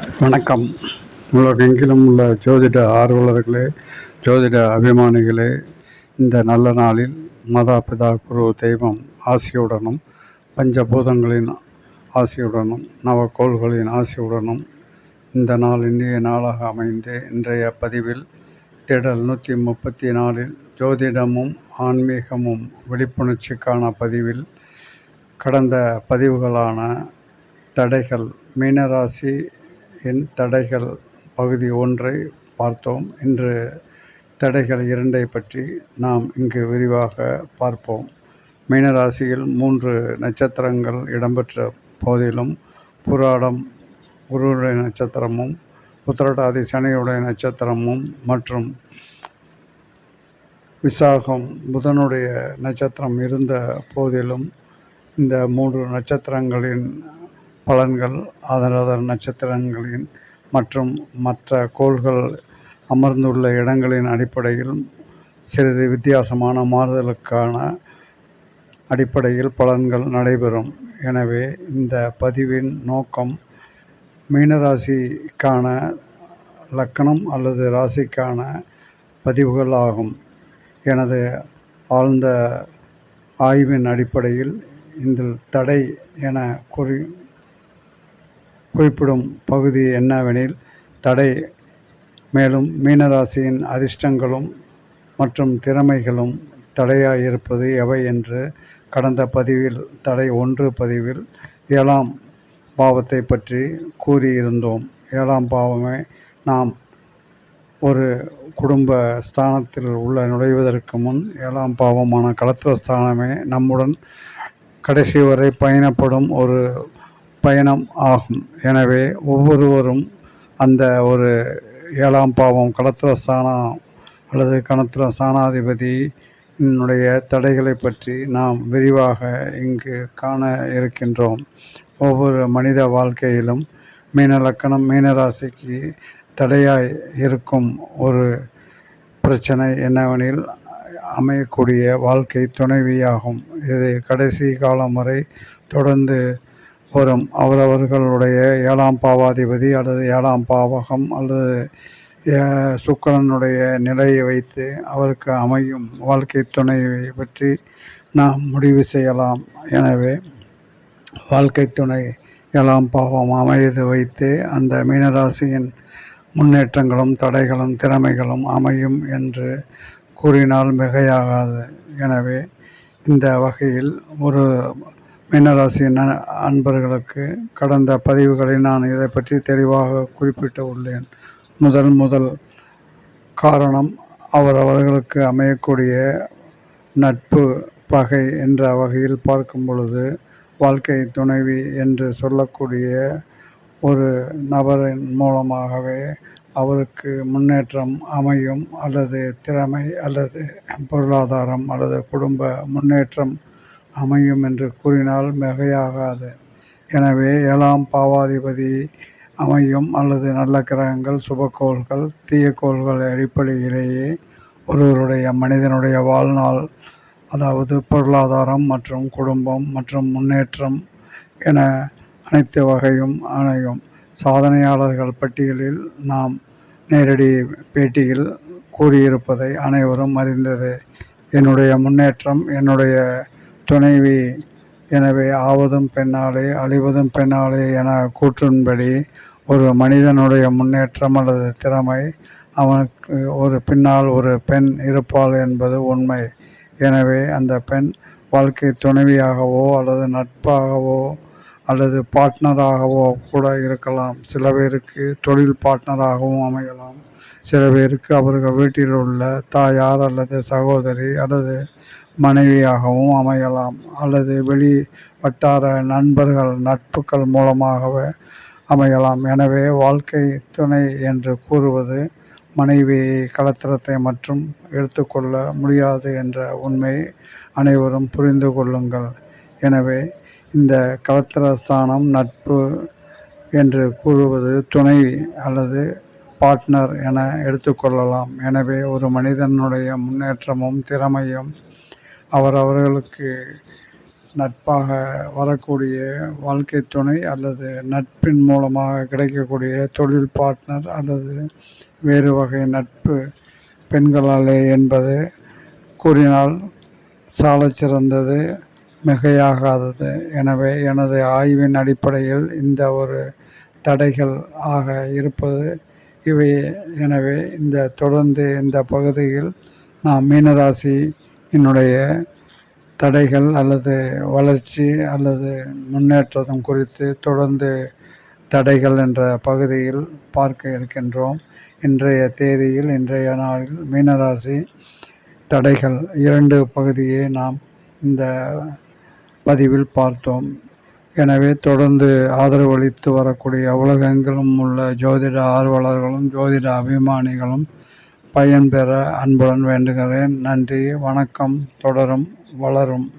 வணக்கம். உலகெங்கிலும் உள்ள ஜோதிட ஆர்வலர்களே ஜோதிட அபிமானிகளே இந்த நல்ல நாளில் மதா பிதா குரு தெய்வம் ஆசியுடனும் பஞ்சபூதங்களின் ஆசியுடனும் நவக்கோள்களின் ஆசியுடனும் இந்த நாள் இன்றைய நாளாக அமைந்து. இன்றைய பதிவில் தேடல் நூற்றி முப்பத்தி நாலில் ஜோதிடமும் ஆன்மீகமும் விழிப்புணர்ச்சிக்கான பதிவில் கடந்த பதிவுகளான தடைகள் மீனராசி என் தடைகள் பகுதி ஒன்றை பார்த்தோம். இன்று தடைகள் இரண்டை பற்றி நாம் இங்கு விரிவாக பார்ப்போம். மீனராசியில் மூன்று நட்சத்திரங்கள் இடம்பெற்ற போதிலும் புராடம் குருவுடைய நட்சத்திரமும் உத்திரட்டாதி சனியுடைய நட்சத்திரமும் மற்றும் விசாகம் புதனுடைய நட்சத்திரம் இருந்த போதிலும் இந்த மூன்று நட்சத்திரங்களின் பலன்கள் அதனதர் நட்சத்திரங்களின் மற்றும் மற்ற கோள்கள் அமர்ந்துள்ள இடங்களின் அடிப்படையில் சிறிது வித்தியாசமான மாறுதலுக்கான அடிப்படையில் பலன்கள் நடைபெறும். எனவே இந்த பதிவின் நோக்கம் மீனராசிக்கான லக்கணம் அல்லது ராசிக்கான பதிவுகள் ஆகும். எனது ஆழ்ந்த ஆய்வின் அடிப்படையில் இந்த தடை என கூறி குறிப்பிடும் பகுதி என்னவெனில் தடை மேலும் மீனராசியின் அதிர்ஷ்டங்களும் மற்றும் திறமைகளும் தடையாக இருப்பது எவை என்று கடந்த பதிவில் தடை ஒன்று பதிவில் ஏழாம் பாவத்தை பற்றி கூறியிருந்தோம். ஏழாம் பாவமே நாம் ஒரு குடும்ப ஸ்தானத்தில் உள்ள நுழைவதற்கு முன் ஏழாம் பாவமான களத்திர ஸ்தானமே நம்முடன் கடைசி வரை பயணப்படும் ஒரு பயணம் ஆகும். எனவே ஒவ்வொருவரும் அந்த ஒரு ஏழாம் பாவம் கடத்திர சாணம் அல்லது கணத்திர சாணாதிபதியினுடைய என்னுடைய தடைகளை பற்றி நாம் விரிவாக இங்கு காண இருக்கின்றோம். ஒவ்வொரு மனித வாழ்க்கையிலும் மீன லக்கணம் மீனராசிக்கு தடையாய் இருக்கும் ஒரு பிரச்சனை என்னவெனில் அமையக்கூடிய வாழ்க்கை துணைவியாகும். இது கடைசி காலம் வரை தொடர்ந்து வரும் அவரவர்களுடைய ஏழாம் பாவாதிபதி அல்லது ஏழாம் பாவகம் அல்லது ஏ- நிலையை வைத்து அவருக்கு அமையும் வாழ்க்கை துணையை பற்றி நாம் முடிவு செய்யலாம். எனவே வாழ்க்கை துணை ஏழாம் பாவம் அமையது வைத்து அந்த மீனராசியின் முன்னேற்றங்களும் தடைகளும் திறமைகளும் அமையும் என்று கூறினால் மிகையாகாது. எனவே இந்த வகையில் ஒரு மீனராசி ந- அன்பர்களுக்கு கடந்த பதிவுகளில் நான் இதை பற்றி தெளிவாக குறிப்பிட்டு உள்ளேன். முதல் முதல் காரணம் அவரவர்களுக்கு அமையக்கூடிய நட்பு பகை என்ற வகையில் பார்க்கும் பொழுது வாழ்க்கை துணைவி என்று சொல்லக்கூடிய ஒரு நபரின் மூலமாகவே அவருக்கு முன்னேற்றம் அமையும் அல்லது திறமை அல்லது பொருளாதாரம் அல்லது குடும்ப முன்னேற்றம் அமையும் என்று கூறினால் மிகையாகாது. எனவே ஏழாம் பாவாதிபதி அமையும் அல்லது நல்ல கிரகங்கள் சுபக்கோள்கள் தீயக்கோள்கள் அடிப்படையிலேயே ஒருவருடைய மனிதனுடைய வாழ்நாள் அதாவது பொருளாதாரம் மற்றும் குடும்பம் மற்றும் முன்னேற்றம் என அனைத்து வகையும் அணையும் சாதனையாளர்கள் பட்டியலில் நாம் நேரடி பேட்டியில் கூறியிருப்பதை அனைவரும் அறிந்தது. என்னுடைய முன்னேற்றம் என்னுடைய துணைவி எனவே ஆவதும் பெண்ணாலே அழிவதும் பெண்ணாலே என கூற்றின்படி ஒரு மனிதனுடைய முன்னேற்றம் அல்லது திறமை அவனுக்கு ஒரு பின்னால் ஒரு பெண் இருப்பாள் என்பது உண்மை. எனவே அந்த பெண் வாழ்க்கை துணைவியாகவோ அல்லது நட்பாகவோ அல்லது பார்ட்னராகவோ கூட இருக்கலாம். சில பேருக்கு தொழில் பார்ட்னராகவும் அமையலாம். சில பேருக்கு அவர்கள் வீட்டில் உள்ள தாயார் அல்லது சகோதரி அல்லது மனைவியாகவும் அமையலாம் அல்லது வெளி வட்டார நண்பர்கள் நட்புகள் மூலமாகவே அமையலாம். எனவே வாழ்க்கை துணை என்று கூறுவது மனைவி கலத்திரத்தை மற்றும் எடுத்துக்கொள்ள முடியாது என்ற உண்மை அனைவரும் புரிந்து கொள்ளுங்கள். எனவே இந்த கலத்திரஸ்தானம் நட்பு என்று கூறுவது துணை அல்லது பார்ட்னர் என எடுத்துக்கொள்ளலாம். எனவே ஒரு மனிதனுடைய முன்னேற்றமும் திறமையும் அவர் அவர்களுக்கு நட்பாக வரக்கூடிய வாழ்க்கை துணை அல்லது நட்பின் மூலமாக கிடைக்கக்கூடிய தொழில் பார்ட்னர் அல்லது வேறு வகை நட்பு பெண்களாலே என்பது கூறினால் சாலச்சிறந்தது மிகையாகாதது. எனவே எனது ஆய்வின் அடிப்படையில் இந்த ஒரு தடைகள் ஆக இருப்பது இவை எனவே இந்த தொடர்ந்து இந்த பகுதியில் நாம் மீனராசி என்னுடைய தடைகள் அல்லது வளர்ச்சி அல்லது முன்னேற்றம் குறித்து தொடர்ந்து தடைகள் என்ற பகுதியில் பார்க்க இருக்கின்றோம். இன்றைய தேதியில் இன்றைய நாளில் மீனராசி தடைகள் இரண்டு பகுதியை நாம் இந்த பதிவில் பார்த்தோம். எனவே தொடர்ந்து ஆதரவளித்து வரக்கூடிய உலகெங்கிலும் உள்ள ஜோதிட ஆர்வலர்களும் ஜோதிட அபிமானிகளும் பயன்பெற அன்புடன் வேண்டுகிறேன். நன்றி வணக்கம் தொடரும் வளரும்.